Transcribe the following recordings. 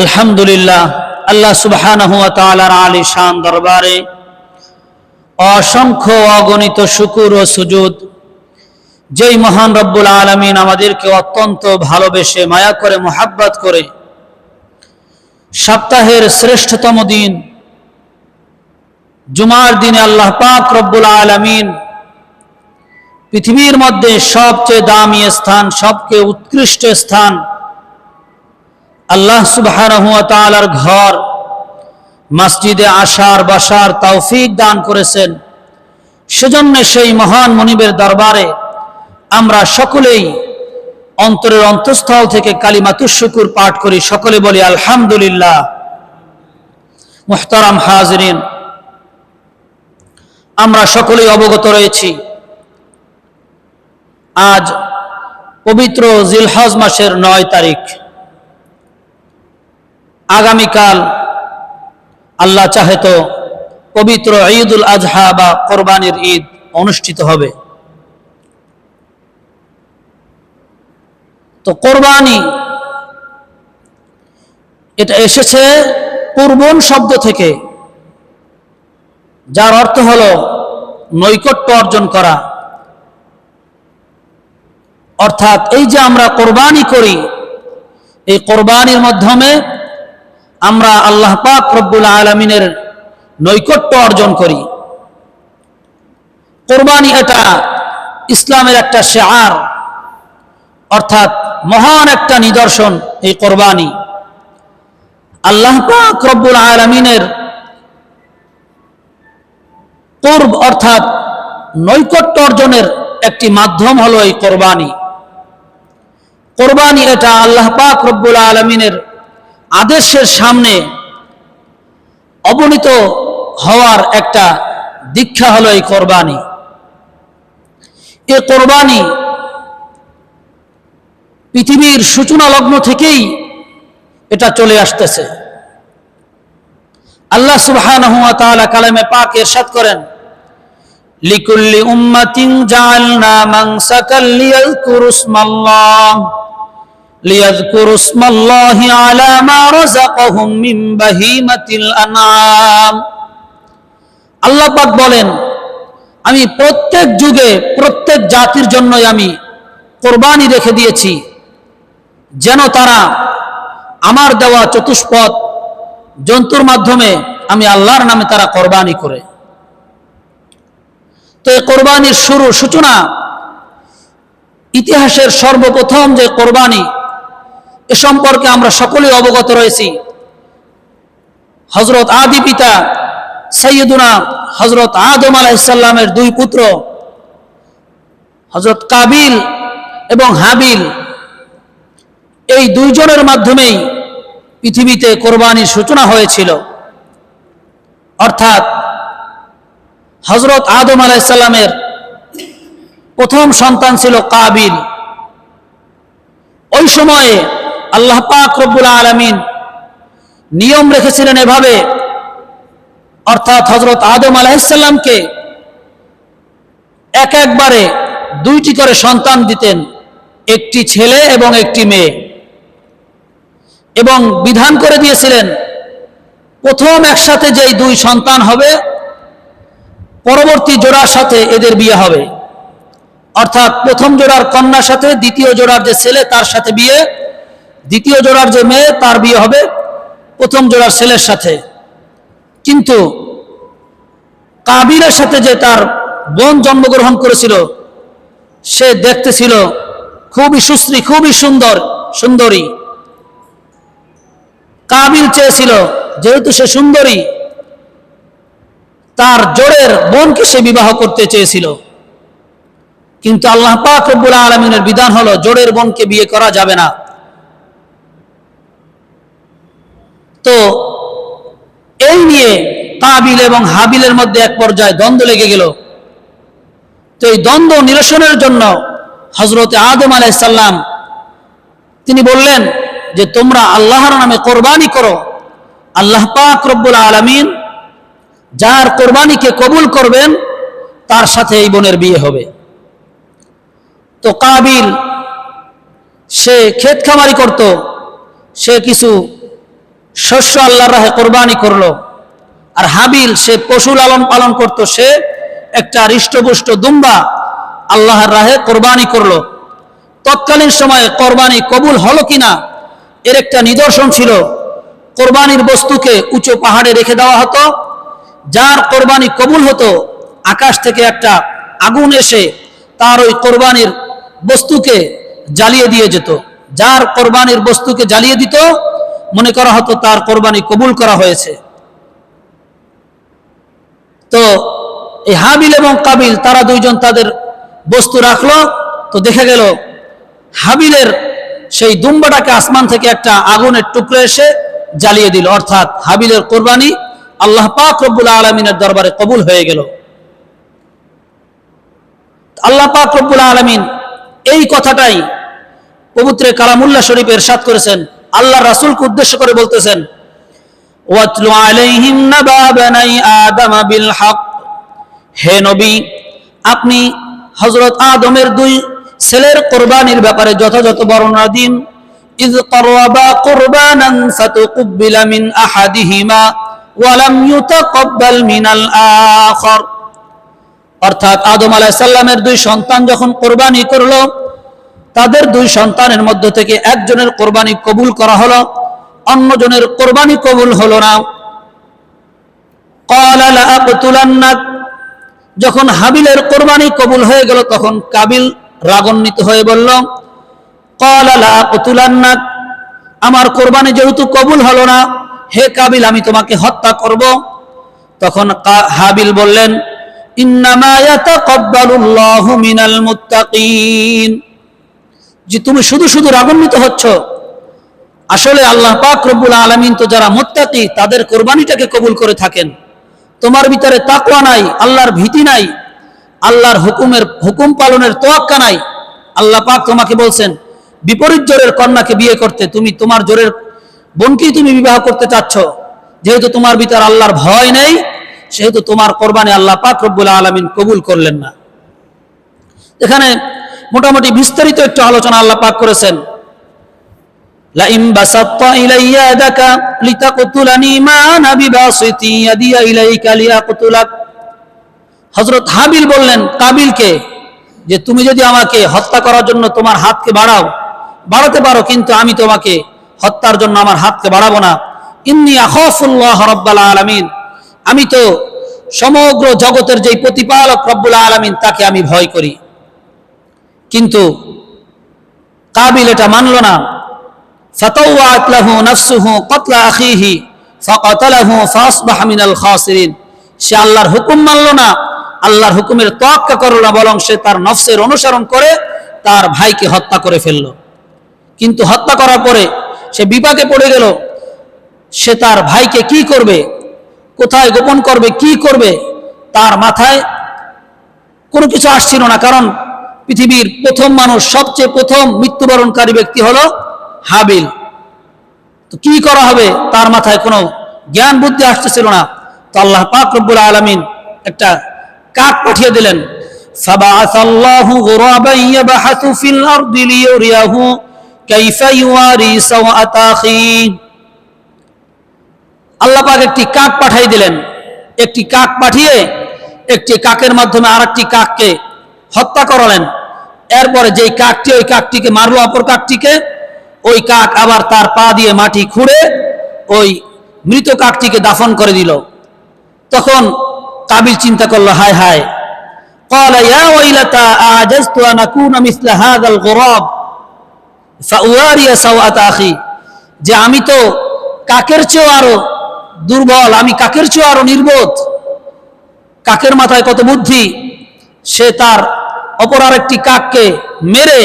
আলহামদুলিল্লাহ, আল্লাহ সুবহানাহু ওয়া তাআলার আলী শান দরবারে অসংখ্য অগণিত শুকুর ও সুজুদ, যেই মহান রব্বুল আলমিন আমাদেরকে অত্যন্ত ভালোবেসে, মায়া করে, মোহাব্বত করে সপ্তাহের শ্রেষ্ঠতম দিন, জুমার দিনে আল্লাহ পাক রব্বুল আলমিন পৃথিবীর মধ্যে সবচেয়ে দামি স্থান, সবচেয়ে উৎকৃষ্ট স্থান আল্লাহ সুবাহার ঘর, মসজিদে আসার বাসার তৌফিক দান করেছেন। সেজন্য সেই মহান মনিবের দরবারে আমরা সকলেই অন্তরের অন্তঃস্থল থেকে কালিমাতুর শুকুর পাঠ করি। সকলে বলি, আলহামদুলিল্লাহ। মুহতারাম হাজরিন, আমরা সকলেই অবগত রয়েছি। আজ পবিত্র জিলহজ মাসের নয় তারিখ। আগামীকাল আল্লাহ চাহে তো পবিত্র ঈদুল আজহা বা কোরবানির ঈদ অনুষ্ঠিত হবে। তো কোরবানি, এটা এসেছে পূর্বন শব্দ থেকে, যার অর্থ হল নৈকট্য অর্জন করা। অর্থাৎ এই যে আমরা কোরবানি করি, এই কোরবানির মাধ্যমে আমরা আল্লাহ পাক রব্বুল আলমিনের নৈকট্য অর্জন করি। কোরবানি এটা ইসলামের একটা শেয়ার, অর্থাৎ মহান একটা নিদর্শন এই কোরবানি। আল্লাহ পাক রব্বুল আলমিনের পূর্ব, অর্থাৎ নৈকট্য অর্জনের একটি মাধ্যম হলো এই কোরবানি। কোরবানি এটা আল্লাহ পাক রব্বুল আলমিনের আদেশের সামনে অবনীত হওয়ার একটা দীক্ষা হলো এই কোরবানি। এ কোরবানি পৃথিবীর সূচনা লগ্ন থেকেই এটা চলে আসতেছে। আল্লাহ তাআলা কালামে পাক ইরশাদ করেন, লিকুল্লি উম্মাতিন জাআলনা মানসাকাল লিয়াযকুরু ইসমাল্লাহ ليذكروا اسم الله على ما رزقهم من بهيمة الأنعام আল্লাহ পাক বলেন আমি প্রত্যেক যুগে প্রত্যেক জাতির জন্যই আমি কোরবানি রেখে দিয়েছি যেন তারা আমার দেওয়া চতুষ্পদ জন্তুর মাধ্যমে আমি আল্লাহর নামে তারা কোরবানি করে তো এই কোরবানির শুরু সূচনা ইতিহাসের সর্বপ্রথম যে কোরবানি এ সম্পর্কে আমরা সকলে অবগত রয়েছি। হজরত আদি পিতা সৈয়দুনা হজরত আদম আলাইসাল্লামের দুই পুত্র হজরত কাবিল এবং হাবিল, এই দুইজনের মাধ্যমেই পৃথিবীতে কোরবানির সূচনা হয়েছিল। অর্থাৎ হজরত আদম আলাইসাল্লামের প্রথম সন্তান ছিল কাবিল। ওই সময়ে আল্লাহ পাক রব্বুল আলমিন নিয়ম রেখেছিলেন এভাবে। অর্থাৎ হজরত আদম আলাহিসাল্লামকে এক একবারে দুইটি করে সন্তান দিতেন, একটি ছেলে এবং একটি মেয়ে। এবং বিধান করে দিয়েছিলেন, প্রথম একসাথে যেই দুই সন্তান হবে, পরবর্তী জোড়ার সাথে এদের বিয়ে হবে। অর্থাৎ প্রথম জোড়ার কন্যার সাথে দ্বিতীয় জোড়ার যে ছেলে, তার সাথে বিয়ে দ্বিতীয় জোড়ার যে মেয়ে, তার বিয়ে হবে প্রথম জোড়ার ছেলের সাথে। কিন্তু কাবিরের সাথে যে তার বোন জন্মগ্রহণ করেছিল, সে দেখতে ছিল খুবই সুশ্রী, খুবই সুন্দর, সুন্দরী। কাবিল চেয়েছিল, যেহেতু সে সুন্দরী, তার জোরের বোনকে সে বিবাহ করতে চেয়েছিল। কিন্তু আল্লাহ পাক রব্বুল আলমিনের বিধান হলো, জোরের বোনকে বিয়ে করা যাবে না। তো এই নিয়ে কাবিল এবং হাবিলের মধ্যে এক পর্যায়ে দ্বন্দ্ব লেগে গেল। তো এই দ্বন্দ্ব নিরসনের জন্য হজরত আদম আলাইসাল্লাম তিনি বললেন যে, তোমরা আল্লাহর নামে কোরবানি করো। আল্লাহ পাক রব্বুল আলমিন যার কোরবানিকে কবুল করবেন, তার সাথে এই বোনের বিয়ে হবে। তো কাবিল, সে ক্ষেত খামারি করত। সে কিছু শস্য আল্লাহর রাহে কোরবানি করল। আর হাবিল, সে পশু লালন পালন করত, সে একটা হৃষ্টপুষ্ট দুম্বা আল্লাহর রাহে কোরবানি করল। তৎকালীন সময়ে কোরবানি কবুল হলো কিনা, এর একটা নিদর্শন ছিল। কোরবানির বস্তুকে উঁচু পাহাড়ে রেখে দেওয়া হতো। যার কোরবানি কবুল হতো, আকাশ থেকে একটা আগুন এসে তার ওই কোরবানির বস্তুকে জ্বালিয়ে দিয়ে যেত। যার কোরবানির বস্তুকে জ্বালিয়ে দিত মনে করা হতো তার কোরবানি কবুল করা হয়েছে। তো এই হাবিল এবং কাবিল, তারা দুইজন তাদের বস্তু রাখল, তো দেখা গেল হাবিলের সেই দুম্বাটাকে আসমান থেকে একটা আগুনের টুকরো এসে জ্বালিয়ে দিল। অর্থাৎ হাবিলের কোরবানি আল্লাহ পাক রব্বুল আলমিনের দরবারে কবুল হয়ে গেল। আল্লাহ পাক রব্বুল আলমিন এই কথাটাই পবিত্র কালামুল্লাহ শরীফ এরশাদ করেছেন আল্লাহ রাসুলকে উদ্দেশ্য করে বলতেছেন, ওয়াতলু আলাইহিম নাবাবানাই আদম বিল হক। হে নবী, আপনি হযরত আদমের দুই ছেলের কোরবানির ব্যাপারে যথাযথ বর্ণনা দিন। ইজ করবা কোরবানান ফাতুকবিলা মিন আহাদিহিমা ওয়ালাম ইউতাকব্বাল মিনাল আখর। অর্থাৎ আদম আলাইহিস সালামের দুই সন্তান যখন কোরবানি করল তাদের দুই সন্তানের মধ্য থেকে একজনের কোরবানি কবুল করা হলো, অন্যজনের কোরবানি কবুল হলো না। যখন হাবিলের কোরবানি কবুল হয়ে গেল, তখন কাবিল রাগন্বিত হয়ে বলল কলালাক আমার কোরবানি যেহেতু কবুল হলো না, হে কাবিল, আমি তোমাকে হত্যা করব। তখন হাবিল বললেন ইন্নামায়াতা কব্বালুল্লাহ মিনাল মুত্তাকিন। যে তুমি শুধু শুধু রাগান্বিত হচ্ছ। আসলে আল্লাহ পাক রব্বুল আলমিন তো যারা মোত্তাকি, তাদের কোরবানিটাকে কবুল করে থাকেন। তোমার ভিতরে তাকওয়া নাই, আল্লাহর ভীতি নাই, আল্লাহর হুকুমের, হুকুম পালনের তোয়াক্কা নাই। আল্লাহ পাক তোমাকে বলছেন, বিপরীত জোরের কন্যাকে বিয়ে করতে তুমি তোমার জোরের বোনকেই তুমি বিবাহ করতে চাচ্ছ। যেহেতু তোমার ভিতর আল্লাহর ভয় নেই, সেহেতু তোমার কোরবানি আল্লাহ পাক রব্বুল আলমিন কবুল করলেন না। এখানে মোটামুটি বিস্তারিত একটু আলোচনা আল্লাহ পাক করেছেন। হাবিল বললেন, কাবিলকে, যে তুমি যদি আমাকে হত্যা করার জন্য তোমার হাতকে বাড়াও, বাড়াতে পারো, কিন্তু আমি তোমাকে হত্যার জন্য আমার হাতকে বাড়াবো না। ইন্নি আখফুল্লাহ রব্বাল আলামিন। আমি তো সমগ্র জগতের যে প্রতিপালক রব্বুল আলামিন, তাকে আমি ভয় করি। কিন্তু কাবিল এটা মানল না। সে আল্লাহর হুকুম মানল না, আল্লাহর হুকুমের তোয়াক্কা করল না, বরং সে তার নফসের অনুসরণ করে তার ভাইকে হত্যা করে ফেলল। কিন্তু হত্যা করার পরে সে বিপাকে পড়ে গেল। সে তার ভাইকে কি করবে? কোথায় গোপন করবে? কি করবে? তার মাথায় কোনো কিছু আসছিল না, কারণ পৃথিবীর প্রথম মানুষ সবচেয়ে প্রথম মৃত্যুবরণকারী ব্যক্তি হলো হাবিল তো কি করা হবে তার মাথায় কোনো জ্ঞান বুদ্ধি আসতেছিল না তো আল্লাহ পাক রব্বুল আলামিন একটা কাক পাঠিয়ে দিলেন فبعث الله غرابا يبحث في الأرض ليريه كيف يواري سوءة أخيه আল্লাহ পাক একটি কাক পাঠিয়ে দিলেন একটি কাক পাঠিয়ে একটি কাকের মাধ্যমে আরেকটি কাককে হত্যা করালেন এরপরে যেই কাকটি ওই কাকটিকে মারলো অপর কাকটিকে ওই কাক আবার তার পা দিয়ে মাটি খুঁড়ে ওই মৃত কাকটিকে দাফন করে দিল তখন কাবিল চিন্তা করলো হায় হায় قال يا ويلتى أعجزت أن أكون مثل هذا الغراب فأواري سوءة أخي যে আমি তো কাকের চেয়েও আরো দুর্বল আমি কাকের চেয়েও আরো নির্বোধ কাকের মাথায় কত বুদ্ধি সে তার অপর আরেকটি কাককে মেরে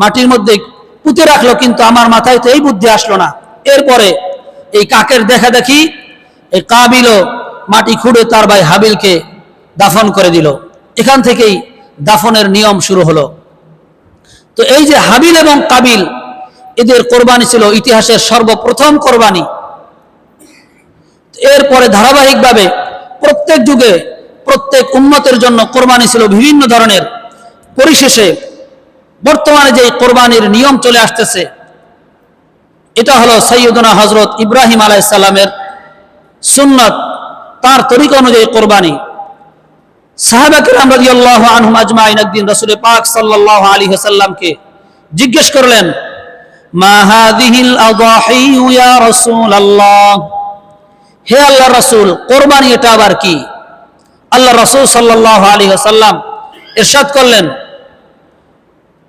মাটির মধ্যে পুঁতে রাখল, কিন্তু আমার মাথায় তো এই বুদ্ধি আসলো না। এরপরে এই কাকের দেখা দেখি এই কাবিলও মাটি খুঁড়ে তার ভাই হাবিলকে দাফন করে দিল। এখান থেকেই দাফনের নিয়ম শুরু হলো। তো এই যে হাবিল এবং কাবিল, এদের কোরবানি ছিল ইতিহাসের সর্বপ্রথম কোরবানি। এরপরে ধারাবাহিকভাবে প্রত্যেক যুগে প্রত্যেক উন্মতের জন্য কোরবানি ছিল বিভিন্ন ধরনের। পরিশেষে বর্তমানে যে কোরবানির নিয়ম চলে আসতেছে, এটা হলো সৈয়দনা হজরত ইব্রাহিম আলাইসাল্লামের সুন্নত। তার তরিকা অনুযায়ী কোরবানি। সাহাবাকির রাদিয়াল্লাহু আনহুম আজমাইন, একদিন রাসূল পাক সাল্লাল্লাহু আলাইহি ওয়াসাল্লামকে জিজ্ঞেস করলেন, মা হাদিহিল আদাহি ইয়া রাসূলুল্লাহ? হে আল্লাহ রাসূল, কোরবানি এটা আবার কি? আল্লাহ রাসূল সাল্লাল্লাহু আলাইহি ওয়াসাল্লাম ইরশাদ করলেন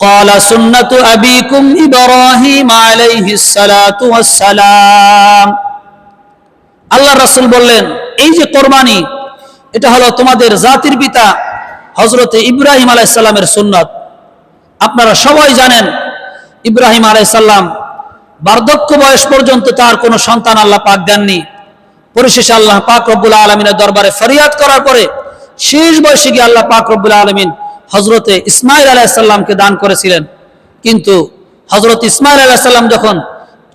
قال سنة أبيكم إبراهيم عليه الصلاة والسلام আল্লাহ রাসূল বললেন এই যে কোরবানি এটা হলো তোমাদের জাতির পিতা হজরতে ইব্রাহিম আলাইসাল্লামের সুন্নত আপনারা সবাই জানেন ইব্রাহিম আলাইসাল্লাম বার্ধক্য বয়স পর্যন্ত তার কোনো সন্তান আল্লাহ পাক দেননি পরিশেষে আল্লাহ পাক রব্বুল আলমিনের দরবারে ফরিয়াদ করার পরে শেষ বয়সে গিয়ে আল্লাহ পাক রব্বুল আলমিন হজরতে ইসমাইল আলাইসাল্লামকে দান করেছিলেন। কিন্তু হজরত ইসমাইল আলাইসাল্লাম যখন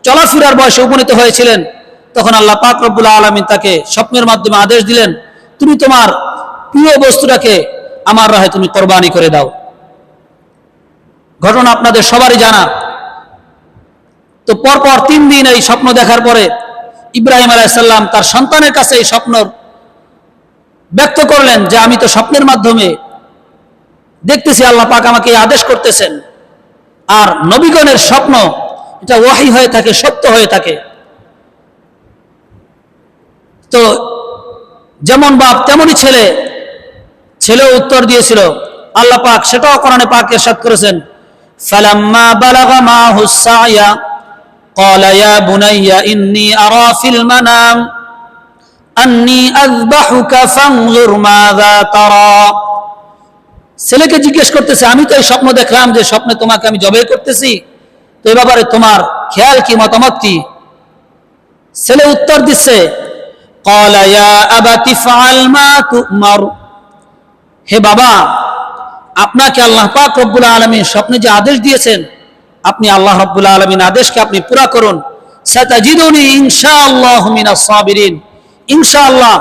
চলাফেরার বয়সে উপনীত হয়েছিলেন, তখন আল্লাহ পাক রব্বুল আলমিন তাকে স্বপ্নের মাধ্যমে আদেশ দিলেন, তুমি তোমার প্রিয় বস্তুটাকে আমার রাহে তুমি কোরবানি করে দাও। ঘটনা আপনাদের সবারই জানা। তো পরপর তিন দিন এই স্বপ্ন দেখার পরে ইব্রাহিম আলাইসাল্লাম তার সন্তানের কাছে এই স্বপ্ন ব্যক্ত করলেন যে আমি তো স্বপ্নের মাধ্যমে দেখতেছি আল্লাহ পাক আমাকে আদেশ করতেছেন। আর নবীগণের স্বপ্ন, এটা ওয়াহি হয়ে থাকে, সত্য হয়ে থাকে। তো যেমন বাপ, তেমনই ছেলে। ছেলেও উত্তর দিয়েছিল, আল্লাহ পাক সেটাও কোরআনে পাক এরশাদ করেছেন, ফালাম্মা বালাগা মাহু সায়া قال يا بني إني أرى في المنام أني أذبحك فانظر ماذا ترى ছেলেকে জিজ্ঞেস করতেছে আমি তো এই স্বপ্ন দেখলাম যে স্বপ্নে তোমাকে আমি জবে করতেছি তো এ ব্যাপারে তোমার খেয়াল কি মতামত কি ছেলে উত্তর দিচ্ছে قال يا أبت افعل ما تؤمر হে বাবা আপনাকে আল্লাহ পাক রব্বুল আলমীর স্বপ্নে যে আদেশ দিয়েছেন আপনি আল্লাহ রব্বুল আলমিন আদেশকে আপনি পুরা করুন। সাতাজিদুনি ইনশাআল্লাহ মিনাস সাবিরিন। ইনশাআল্লাহ,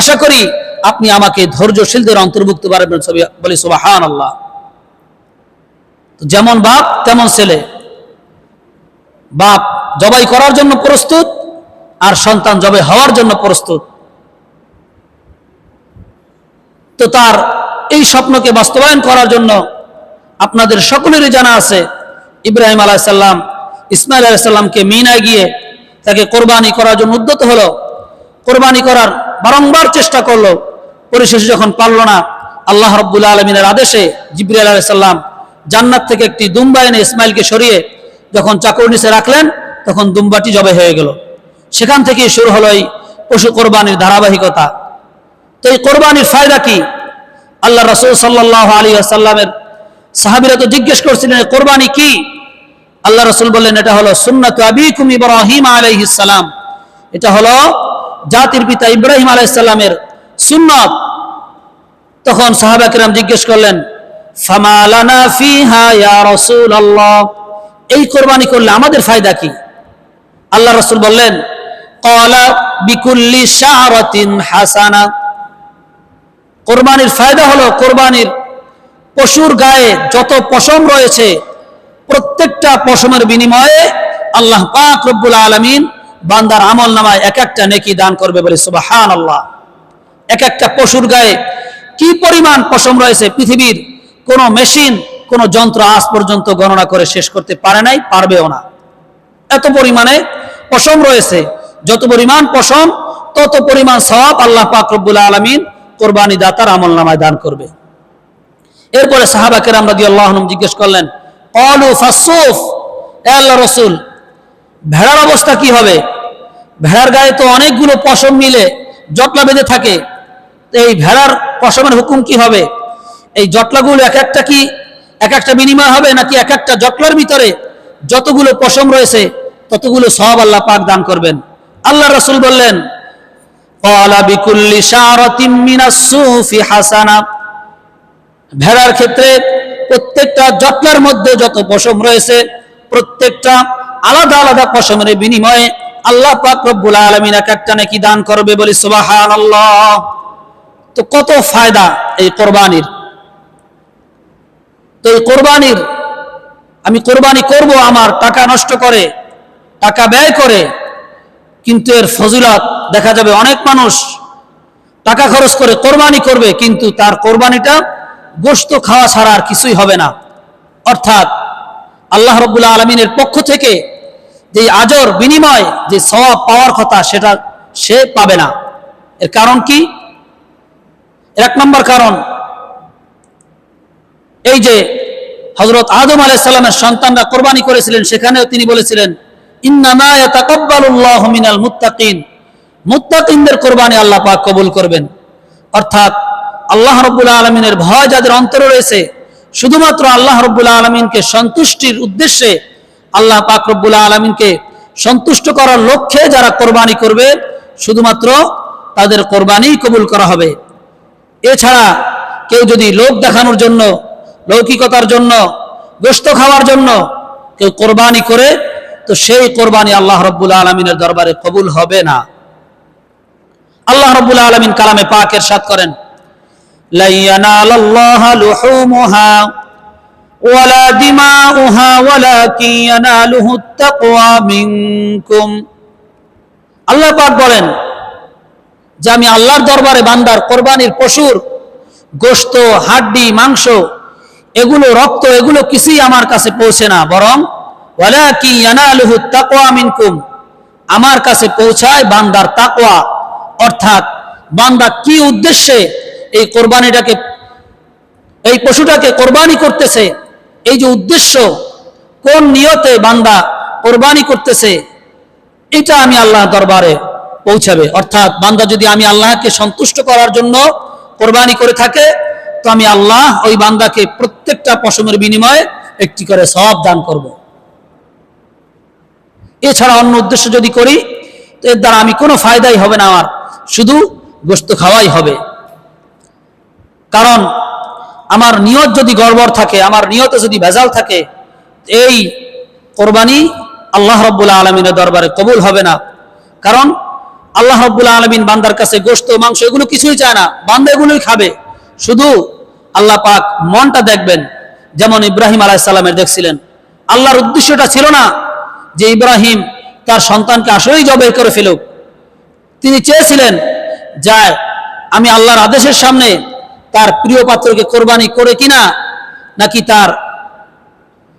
আশা করি আপনি আমাকে ধৈর্যশীলদের অন্তর্ভুক্ত পারবেন বলি সুবাহান আল্লাহ যেমন বাপ, তেমন ছেলে। বাপ জবাই করার জন্য প্রস্তুত আর সন্তান জবাই হওয়ার জন্য প্রস্তুত। তো তার এই স্বপ্নকে বাস্তবায়ন করার জন্য আপনাদের সকলেরই জানা আছে ইব্রাহিম আলাইসাল্লাম ইসমাইল আলাইসাল্লামকে মিনায় গিয়ে তাকে কোরবানি করার জন্য উদ্যত হলো। কোরবানি করার বারংবার চেষ্টা করল, পরিশেষে যখন পারল না, আল্লাহ রব্বুল আলমিনের আদেশে জিবরিল আলাইসাল্লাম জান্নাত থেকে একটি দুম্বা এনে ইসমাইলকে সরিয়ে যখন চাকর নিচে রাখলেন, তখন দুম্বাটি জবে হয়ে গেল। সেখান থেকে শুরু হলো এই পশু কোরবানির ধারাবাহিকতা। তো এই কোরবানির ফায়দা কি? আল্লাহ রসুল সাল্লাহ আলী আসাল্লামের সাহাবিরা তো জিজ্ঞেস করছিলেন কোরবানি কি? আল্লাহ রসুল বললেন, এটা হলো সুন্নত আবিকুম ইব্রাহিম আলাইহিস সালাম। এটা হলো জাতির পিতা ইব্রাহিম আলাইসাল্লামের সুন্নত। তখন সাহাবা কিরাম জিজ্ঞেস করলেন ফামালানা ফিহা ইয়া রাসূলুল্লাহ? এই কোরবানি করলে আমাদের ফায়দা কি? আল্লাহ রসুল বললেন কলা বিকুল্লি শাহরাতিন হাসানা। কোরবানির ফায়দা হলো কোরবানির পশুর গায়ে যত পশম রয়েছে, প্রত্যেকটা পশমের বিনিময়ে আল্লাহ পাক রব্বুল আলমিন বান্দার আমল নামায় এক একটা নেকি দান করবে বলে সুবাহান আল্লাহ এক একটা পশুর গায়ে কি পরিমাণ পশম রয়েছে পৃথিবীর কোনো মেশিন, কোনো যন্ত্র আজ পর্যন্ত গণনা করে শেষ করতে পারে নাই, পারবেও না। এত পরিমাণে পশম রয়েছে, যত পরিমাণ পশম, তত পরিমাণ সব আল্লাহ পাক রব্বুল আলমিন কোরবানি দাতার আমল নামায় দান করবে। এরপরে সাহাবা কেরাম রাজি আল্লাহনম জিজ্ঞেস করলেন অলু ফাসুফ? এ আল্লাহ রসুল, ভেড়ার অবস্থা কি হবে? ভেড়ার গায়ে তো অনেকগুলো পশম মিলে জটলা বেঁধে থাকে। এই ভেড়ার পশমের হুকুম কি হবে? এই জটলাগুলো এক একটা কি, এক একটা বিনিময় হবে, নাকি এক একটা জটলার ভিতরে যতগুলো পশম রয়েছে, ততগুলো সব আল্লাহ পাক দান করবেন? আল্লাহ রসুল বললেন, কলা বিকুল্লি সারতিমিনা সুফি হাসানা। ভেড়ার ক্ষেত্রে প্রত্যেকটা যত্নের মধ্যে যত পশম রয়েছে, প্রত্যেকটা আলাদা আলাদা পশমের বিনিময়ে আল্লাহ পাক রব্বুল আলামিন এক একটা নাকি দান করবে বলি সুবহানাল্লাহ। তো কত ফায়দা এই কোরবানির? তো এই কোরবানির, আমি কোরবানি করব আমার টাকা নষ্ট করে, টাকা ব্যয় করে, কিন্তু এর ফজিলত দেখা যাবে অনেক মানুষ টাকা খরচ করে কোরবানি করবে, কিন্তু তার কোরবানিটা গোস্ত খাওয়া ছাড়া আর কিছুই হবে না। অর্থাৎ আল্লাহ রব্বুল্লাহ আলমিনের পক্ষ থেকে যে আজর বিনিময়, যে সওয়াব পাওয়ার কথা সেটা সে পাবে না। এর কারণ কি? এক নম্বর কারণ এই যে হজরত আদম আলাইসাল্লামের সন্তানরা কোরবানি করেছিলেন, সেখানেও তিনি বলেছিলেন মিনাল মুত্তাকিন। মুত্তাকিনদের কোরবানি আল্লাহ পাক কবুল করবেন। অর্থাৎ আল্লাহ রব্বুল আলমিনের ভয় যাদের অন্তরে রয়েছে, শুধুমাত্র আল্লাহ রব্বুল আলমিনকে সন্তুষ্টির উদ্দেশ্যে আল্লাহ পাক রব্বুল আলমিনকে সন্তুষ্ট করার লক্ষ্যে যারা কোরবানি করবে, শুধুমাত্র তাদের কোরবানি কবুল করা হবে। এছাড়া কেউ যদি লোক দেখানোর জন্য, লৌকিকতার জন্য গোস্ত খাওয়ার জন্য কেউ কোরবানি করে, তো সেই কোরবানি আল্লাহ রব্বুল আলমিনের দরবারে কবুল হবে না। আল্লাহ রব্বুল আলমিন কালামে পাকের সাথ করেন لن ينال الله لحومها ولا دماؤها ولكن يناله التقوى منكم আল্লাহ পাক বলেন যে আমি আল্লাহর দরবারে বান্দার কোরবানির পশুর গোস্ত হাড্ডি মাংস এগুলো রক্ত এগুলো কিছুই আমার কাছে পৌঁছে না বরং ওয়ালাকি ইয়ানালুহু তাকওয়া মিনকুম আমার কাছে পৌঁছায় বান্দার তাকওয়া অর্থাৎ বান্দা কি উদ্দেশ্যে এই কোরবানিটাকে, এই পশুটাকে কোরবানি করতেছে। এই যে উদ্দেশ্য, কোন নিয়তে বান্দা কোরবানি করতেছে, এটা আমি আল্লাহ দরবারে পৌঁছাবে। অর্থাৎ বান্দা যদি আমি আল্লাহকে সন্তুষ্ট করার জন্য কোরবানি করে থাকে, তো আমি আল্লাহ ওই বান্দাকে প্রত্যেকটা পশমের বিনিময়ে একটি করে সব দান করব। এছাড়া অন্য উদ্দেশ্য যদি করি, তো এর দ্বারা আমি কোনো ফায়দাই হবে না আমার। শুধু গোস্ত খাওয়াই হবে। কারণ আমার নিয়ত যদি গড়বড় থাকে, আমার নিয়তে যদি ভেজাল থাকে, এই কোরবানি আল্লাহ রব্বুল্লাহ আলমিনের দরবারে কবুল হবে না। কারণ আল্লাহ রব্বুল্লাহ আলমিন বান্দার কাছে গোস্ত মাংস এগুলো কিছুই চায় না। বান্দা এগুলোই খাবে। শুধু আল্লাহ পাক মনটা দেখবেন। যেমন ইব্রাহিম আলাইসাল্লামের দেখছিলেন। আল্লাহর উদ্দেশ্যটা ছিল না যে ইব্রাহিম তার সন্তানকে আসলেই জবাই করে ফেলুক। তিনি চেয়েছিলেন, যায়, আমি আল্লাহর আদেশের সামনে তার প্রিয় পাত্রকে কোরবানি করে কিনা, নাকি তার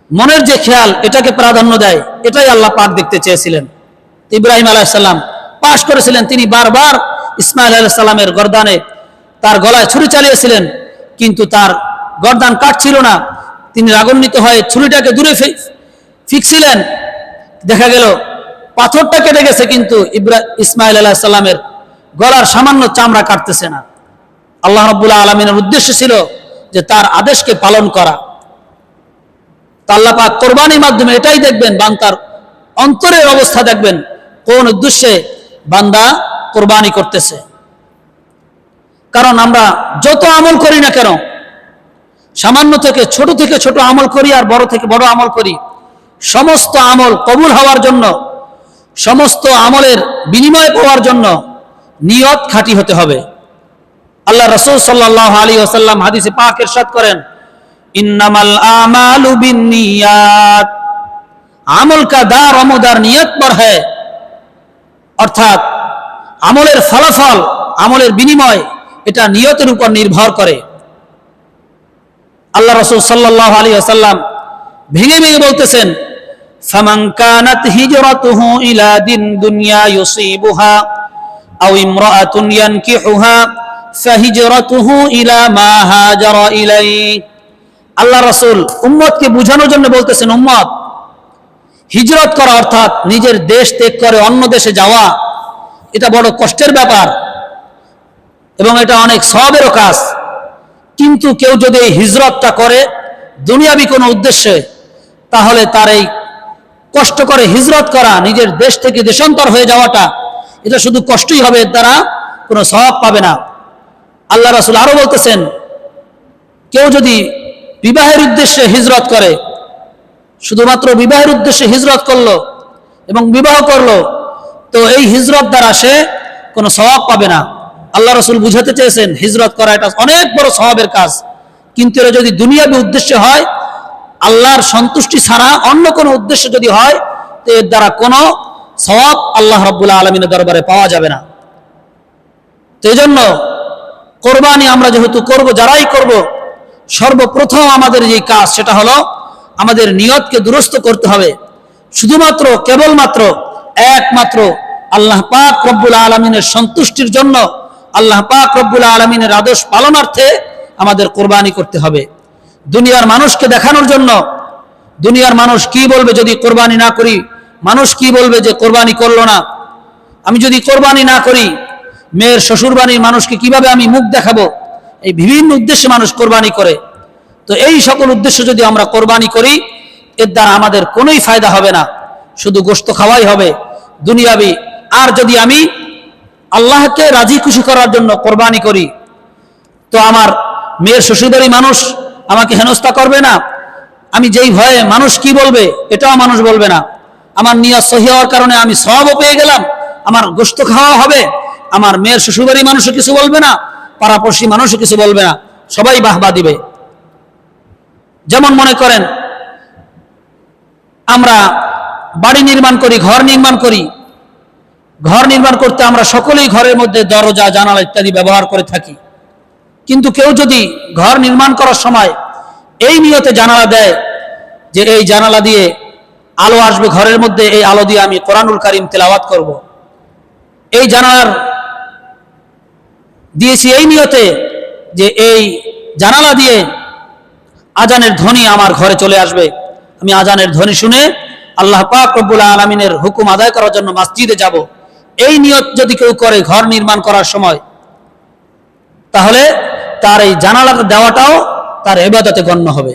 মনের যে খেয়াল, এটাকে প্রাধান্য দেয়, এটাই আল্লাহ পাক দেখতে চেয়েছিলেন। ইব্রাহিম আলাইসাল্লাম পাশ করেছিলেন, তিনি বারবার ইসমাইল আলাইসাল্লামের গরদানে তার গলায় ছুরি চালিয়েছিলেন, কিন্তু তার গরদান কাটছিল না। তিনি রাগান্বিত হয়ে ছুরিটাকে দূরে ফিকছিলেন। দেখা গেল, পাথরটা কেটে গেছে, কিন্তু ইব্রা ইসমাইল আলাহিসাল্লামের গলার সামান্য চামড়া কাটতেছে না। আল্লাহ রব্বুল্লাহ আলমিনের উদ্দেশ্য ছিল যে তার আদেশকে পালন করা। তা আল্লাহ পাক কোরবানির মাধ্যমে এটাই দেখবেন, বান্দার অন্তরের অবস্থা দেখবেন, কোন উদ্দেশ্যে বান্দা কোরবানি করতেছে। কারণ আমরা যত আমল করি না কেন, সামান্য থেকে ছোট থেকে ছোট আমল করি আর বড় থেকে বড় আমল করি, সমস্ত আমল কবুল হওয়ার জন্য, সমস্ত আমলের বিনিময় পাওয়ার জন্য নিয়ত খাঁটি হতে হবে। আল্লাহ রসুল সাল্লাহ আলী ওসাল্লাম হাদিসে পাক এরশাদ করেন ইন্নামাল আমালু বিন্নিয়াত আমল কা দার অমদার নিয়ত পর হ্যায় অর্থাৎ আমলের ফলাফল আমলের বিনিময় এটা নিয়তের উপর নির্ভর করে আল্লাহ রসুল সাল্লাহ আলী আসাল্লাম ভেঙে ভেঙে বলতেছেন فمن كانت هجرته إلى دين دنيا يصيبها أو امرأة ينكحها ফাহিজরাতুহু ইলা মা হাজারা ইলাইহি আল্লাহ রসুল উম্মদকে বোঝানোর জন্য বলতেছেন, উম্মত, হিজরত করা অর্থাৎ নিজের দেশ ত্যাগ করে অন্য দেশে যাওয়া, এটা বড় কষ্টের ব্যাপার এবং এটা অনেক সবেরও কাজ। কিন্তু কেউ যদি এই হিজরতটা করে দুনিয়াবি কোনো উদ্দেশ্যে, তাহলে তার এই কষ্ট করে হিজরত করা, নিজের দেশ থেকে দেশান্তর হয়ে যাওয়াটা, এটা শুধু কষ্টই হবে, এর দ্বারা কোনো স্বভাব পাবে না। আল্লাহ রাসুল আরও বলতেছেন, কেউ যদি বিবাহের উদ্দেশ্যে হিজরত করে, শুধুমাত্র বিবাহের উদ্দেশ্যে হিজরত করল এবং বিবাহ করল, তো এই হিজরত দ্বারা সে কোনো স্বভাব পাবে না। আল্লাহ রসুল বুঝাতে চেয়েছেন, হিজরত করা এটা অনেক বড় স্বভাবের কাজ। কিন্তু এটা যদি দুনিয়াবি উদ্দেশ্যে হয়, আল্লাহর সন্তুষ্টি ছাড়া অন্য কোনো উদ্দেশ্য যদি হয়, তো এর দ্বারা কোনো সওয়াব আল্লাহ রব্বুল আলমিনের দরবারে পাওয়া যাবে না। তো এই জন্য কোরবানি আমরা যেহেতু করব, যারাই করব, সর্বপ্রথম আমাদের যে কাজ সেটা হলো আমাদের নিয়তকে দুরস্ত করতে হবে। শুধুমাত্র, কেবলমাত্র, একমাত্র আল্লাহ পাক রব্বুল আলমিনের সন্তুষ্টির জন্য আল্লাহ পাক রব্বুল আলমিনের আদেশ পালনার্থে আমাদের কোরবানি করতে হবে। দুনিয়ার মানুষকে দেখানোর জন্য, দুনিয়ার মানুষ কি বলবে যদি কোরবানি না করি? মানুষ কি বলবে যে কোরবানি করল না? আমি যদি কোরবানি না করি মেয়ের শ্বশুরবাড়ির মানুষকে কীভাবে আমি মুখ দেখাবো? এই বিভিন্ন উদ্দেশ্যে মানুষ কোরবানি করে। তো এই সকল উদ্দেশ্য যদি আমরা কোরবানি করি, এর দ্বারা আমাদের কোনোই ফায়দা হবে না। শুধু গোস্ত খাওয়াই হবে। দুনিয়াবি, আর যদি আমি আল্লাহকে রাজি খুশি করার জন্য কোরবানি করি, তো আমার মেয়ের শ্বশুরবাড়ি মানুষ আমাকে হেনস্থা করবে না? আমি যেই ভয়ে মানুষ কি বলবে, এটাও মানুষ বলবে না। আমার নিয়ত সহি হওয়ার কারণে আমি সবও পেয়ে গেলাম। আমার গোস্ত খাওয়া হবে। আমার মেয়ের শ্বশুরবাড়ি মানুষও কিছু বলবে না, পাড়াপড়শি মানুষও কিছু বলবে না, সবাই বাহবা দিবে। যেমন মনে করেন, আমরা বাড়ি নির্মাণ করি, ঘর নির্মাণ করি। ঘর নির্মাণ করতে আমরা সকলেই ঘরের মধ্যে দরজা, জানালা ইত্যাদি ব্যবহার করে থাকি। কিন্তু কেউ যদি ঘর নির্মাণ করার সময় এই নিয়তে জানালা দেয় যে এই জানালা দিয়ে আলো আসবে, ঘরের মধ্যে এই আলো দিয়ে আমি কোরআনুল কারিম তেলাওয়াত করব। এই জানালার দিয়েছি এই নিয়তে যে এই জানালা দিয়ে আজানের ধ্বনি আমার ঘরে চলে আসবে। আমি আজানের ধ্বনি শুনে আল্লাহ পাক রব্বুল আলমিনের হুকুম আদায় করার জন্য মসজিদে যাব। এই নিয়ত যদি কেউ করে ঘর নির্মাণ করার সময়, তাহলে তার এই জানালা দেওয়াটাও তার এবাদতে গণ্য হবে।